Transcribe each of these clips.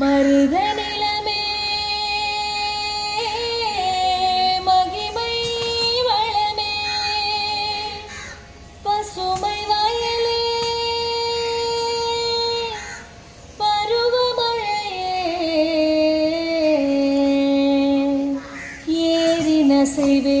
மருத நிலமே மகிமை வளமே பசுமை வயலே பருவமழையே ஏறின செய்வே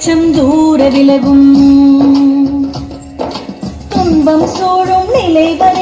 வெளிச்சம் தூர விலகும். துன்பம் சூழும் நிலை வரேனும்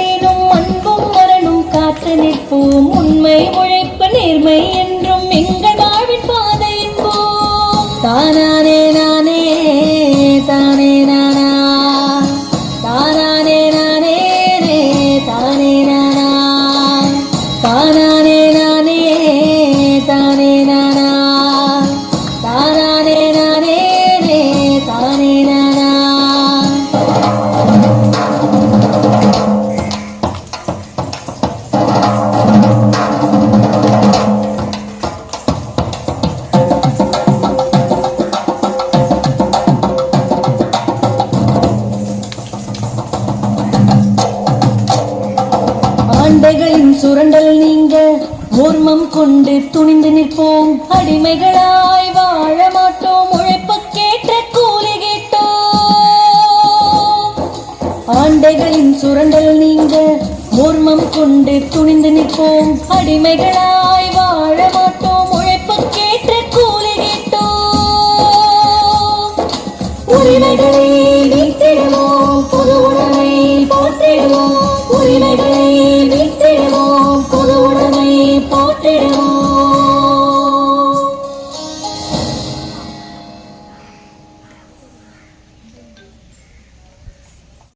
மண்டைகளின் சுரண்டல் நீங்க மோர்மம் கொண்டு துணிந்து நிற்போம். அடிமைகளாய் வாழ மாட்டோம் உழைப்புக்கேற்ற கூலி கேட்டோம். ஆண்டைகளின் சுரண்டல் நீங்க மோர்மம் கொண்டு துணிந்து நிற்போம். அடிமைகளாய் வாழ மாட்டோம் உழைப்புக்கேற்ற கூலி கேட்டோம். உரிமைகளை மீட்டிடுவோம் புது உணவை போற்றிடுவோம்.